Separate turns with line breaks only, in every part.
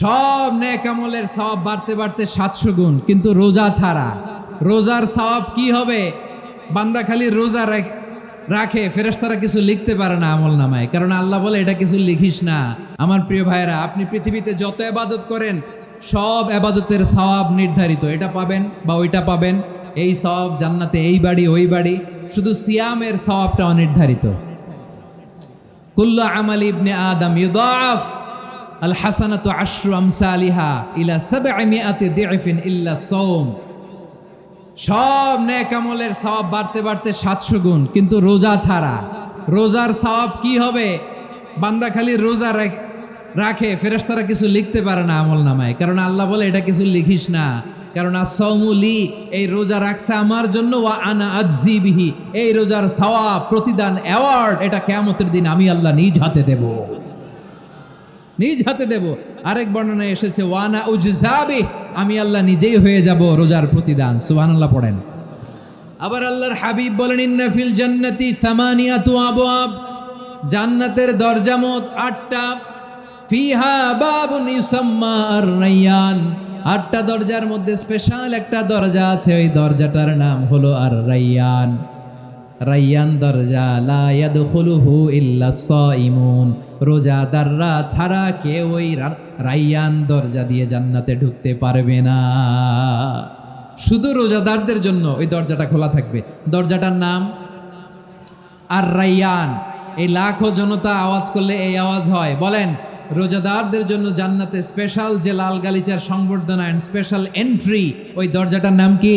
সব নেক আমলের সওয়াব বাড়তে বাড়তে সাতশো গুণ, কিন্তু রোজা ছাড়া। রোজার সওয়াব কি হবে? বান্দা খালি রোজা রাখ- ফেরেশতারা কিছু লিখতে পারে না আমল নামায়। কারণ আল্লাহ বলে, এটা কিছু লিখিস না। আমার প্রিয় ভাইয়েরা, আপনি পৃথিবীতে যত এবাদত করেন, সব এবাদতের সওয়াব নির্ধারিত। এটা পাবেন বা ওইটা পাবেন। এই সওয়াব জান্নাতে, এই বাড়ি, ওই বাড়ি। শুধু সিয়ামের সওয়াবটা অনির্ধারিত। কুল্লু আমাল ইবনে আদম ইউদাফ। আল হাসানাতু আশরু আমসালিহা ইলা সাবঈমিআতি দিফিন ইল্লা সাওম সব নেক আমলের সওয়াব বাড়তে বাড়তে সাতশো গুণ, কিন্তু রোজা ছাড়া। রোজার সওয়াব কি হবে? বান্দা খালি রোজা রাখ- ফেরেশতারা কিছু লিখতে পারে না আমল নামায়। কারণ আল্লাহ বলে, এটা কিছু লিখিস না। কারণ সৌমুলি এই রোজা রাখছে আমার জন্য, ওয়া আনা আজিবিহি এই রোজার সওয়াব, প্রতিদান, অ্যাওয়ার্ড, এটা কেয়ামতের দিন আমি আল্লাহ নিজ হাতে দেব। নিজ হাতে দেব। আরেক বর্ণনায় এসেছে, ওয়ানা উজজাবি আমি আল্লাহ নিজেই হয়ে যাব রোজার প্রতিদান। সুবহানাল্লাহ পড়েন। আবার আল্লাহর হাবিব বলেন, ইন্না ফিল জান্নাতি সামানিয়াতু আবওয়াব জান্নাতের দরজা মোট আটটা। ফিহা বাবুন ইউসাম্মা আর রাইয়ান আটটা দরজার মধ্যে স্পেশাল একটা দরজা আছে, ওই দরজাটার নাম হলো আর রাইয়ান রাইয়ান দরজা লা ইয়াদখুলুহু ইল্লা সাইমুন রোজাদাররা ছাড়া কেউ ওই রাইয়ান দরজা দিয়ে জান্নাতে ঢুকতে পারবে না। শুধু রোজাদারদের জন্য ওই দরজাটা খোলা থাকবে। দরজাটার নাম আর রাইয়ান। এই লাখো জনতা আওয়াজ করলে এই আওয়াজ হয়। বলেন, রোজাদারদের জন্য জান্নাতে স্পেশাল যে লাল গালিচার সংবর্ধনা অ্যান্ড স্পেশাল এন্ট্রি ওই দরজাটার নাম কি?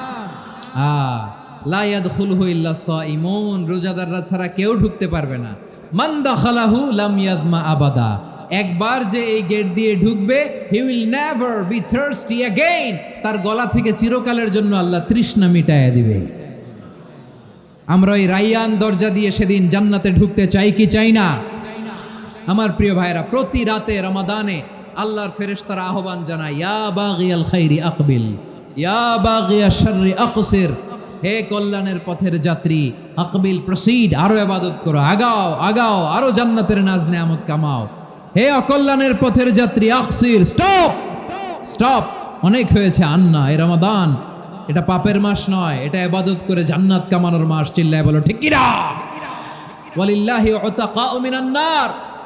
লায়াদখুলহু ইল্লা সাইমুন রোজাদাররা ছাড়া কেউ ঢুকতে পারবে না। মান দাখালাহু লাম ইয়াদমা আবাদা। একবার যে এই গেট দিয়ে ঢুকবে, he will never be thirsty again. তার গলা থেকে চিরকালের জন্য আল্লাহ তৃষ্ণা মিটায়া দিবে। আমরা ওই রাইয়ান দরজা দিয়ে সেদিন জান্নাতে ঢুকতে চাই কি চাই না? আমার প্রিয় ভাইরা প্রতি রাতে রমাদানে আল্লাহর ফেরেশতারা আহ্বান জানায়, ইয়া বাগিয়াল খাইরি আকবিল ইয়া বাগিয়া শাররি আকসির, হে কল্যাণের পথের যাত্রী, আকবিল প্রসিড আরও ইবাদত করো, আগাও আগাও, আরও জান্নাতের নাজ নেয়ামত কামাও। হে অকল্যাণের পথের যাত্রী, আকসির, স্টপ! স্টপ! অনেক হয়েছে আন্না, এ রমাদান। এটা পাপের মাস নয়, এটা ইবাদত করে জান্নাত কামানোর মাস, চিল্লায় বলো, ঠিক কিনা? ওয়ালিল্লাহি উতাকাউ মিনান নার।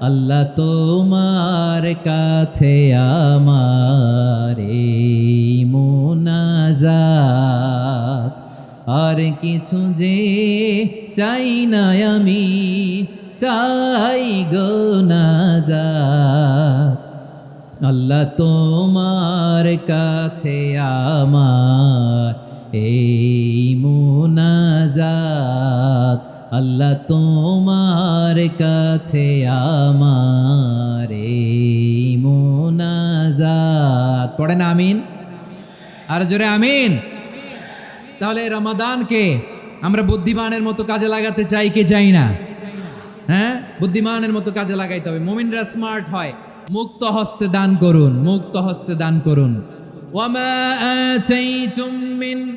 আল্লাহ তোমার কাছে আমার মোনাজাত। আর কিছু যে চাই না আমি, চাই গো নাজাত। আল্লাহ তোমার কাছে আমার এই মোনাজাত। আল্লাহ তোমার কাছে আমার মোনাজাত। পড়েন আমিন? আর জোরে আমিন? তাহলে রমাদানকে আমরা বুদ্ধিমানের মতো কাজে লাগাতে চাই কি চাই না? হ্যাঁ? বুদ্ধিমানের মতো কাজে লাগাইতে হবে। মুমিনরা স্মার্ট হয়। মুক্ত হস্তে দান করুন, মুক্ত হস্তে দান করুন। ওয়ামা আতাইতুম মিন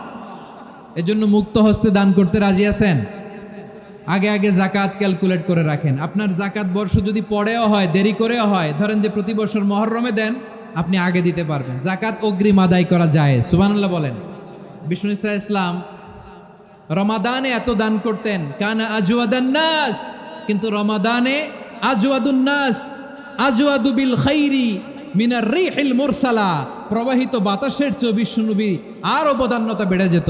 এজন্য মুক্ত হস্তে দান করতে রাজি আছেন? আগে আগে জাকাত ক্যালকুলেট করে রাখেন। আপনার জাকাত বর্ষ যদি পরেও হয়, দেরি করেও হয়, ধরেন যে প্রতি বছর মহরমে দেন, আপনি আগে দিতে পারবেন। জাকাত অগ্রিম আদায় করা যায় সুবহানাল্লাহ বলেন। বিষ্ণু ইসা ইসলাম, রমাদানে এত দান করতেন, কানা নাস, কিন্তু রমাদানে আজওয়াদুন নাস, আজওয়াদু বিল খাইরি মিনার রিহিল মুরসালা, প্রবাহিত বাতাসের চেয়ে বিষ্ণুনবী আর অবদান্যতা বেড়ে যেত।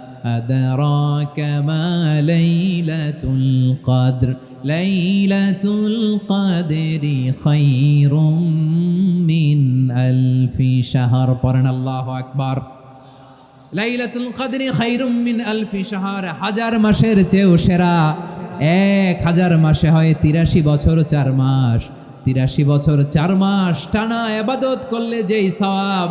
أدراك ما ليلة القدر ليلة القدر خير من ألف شهر قرن الله أكبر লাইলাতুল কদরি খাইরুম মিন আলফি শাহর হাজার মাসের চেয়েও সেরা এক হাজার মাসে হয় তিরাশি বছর চার মাস তিরাশি বছর চার মাস টানা আবাদত করলে যেই সওয়াব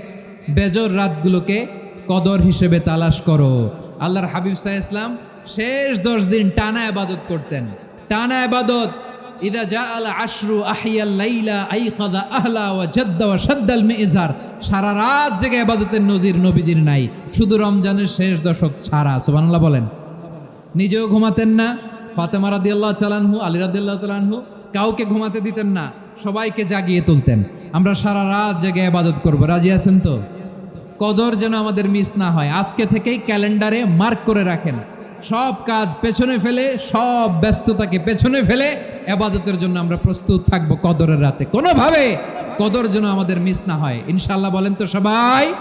বেজর রাতগুলোকে কদর হিসেবে তালাশ করো। আল্লাহর হাবিব সাহ ইসলাম শেষ দশ দিন টানা আবাদত করতেন। টানা আবাদত ইদা জা আল আশরু আহিয়াল লাইলা আইকাদা আহলা ওয়া জাদ্দা ওয়া সাদ্দাল মিজার। সারা রাত জেগে আবাদতের নজির নবীজির নাই। শুধু রমজানের শেষ দশক ছাড়া, সুবহানাল্লাহ বলেন। নিজেও ঘুমাতেন না। ফাতেমা রাদিয়াল্লাহু তাআলাহু আলী রাদিয়াল্লাহু তাআলাহু কাউকে ঘুমাতে দিতেন না, সবাইকে জাগিয়ে তুলতেন। আমরা সারা রাত জেগে আবাদত করব। রাজি আছেন তো? কদর যেন আমাদের মিস না হয়। আজকে থেকেই ক্যালেন্ডারে মার্ক করে রাখেন। সব কাজ পেছনে ফেলে, সব ব্যস্ততাকে পেছনে ফেলে আবাদতের জন্য আমরা প্রস্তুত থাকব কদরের রাতে। কোনোভাবে কদর যেন আমাদের মিস না হয়। ইনশাল্লাহ বলেন তো সবাই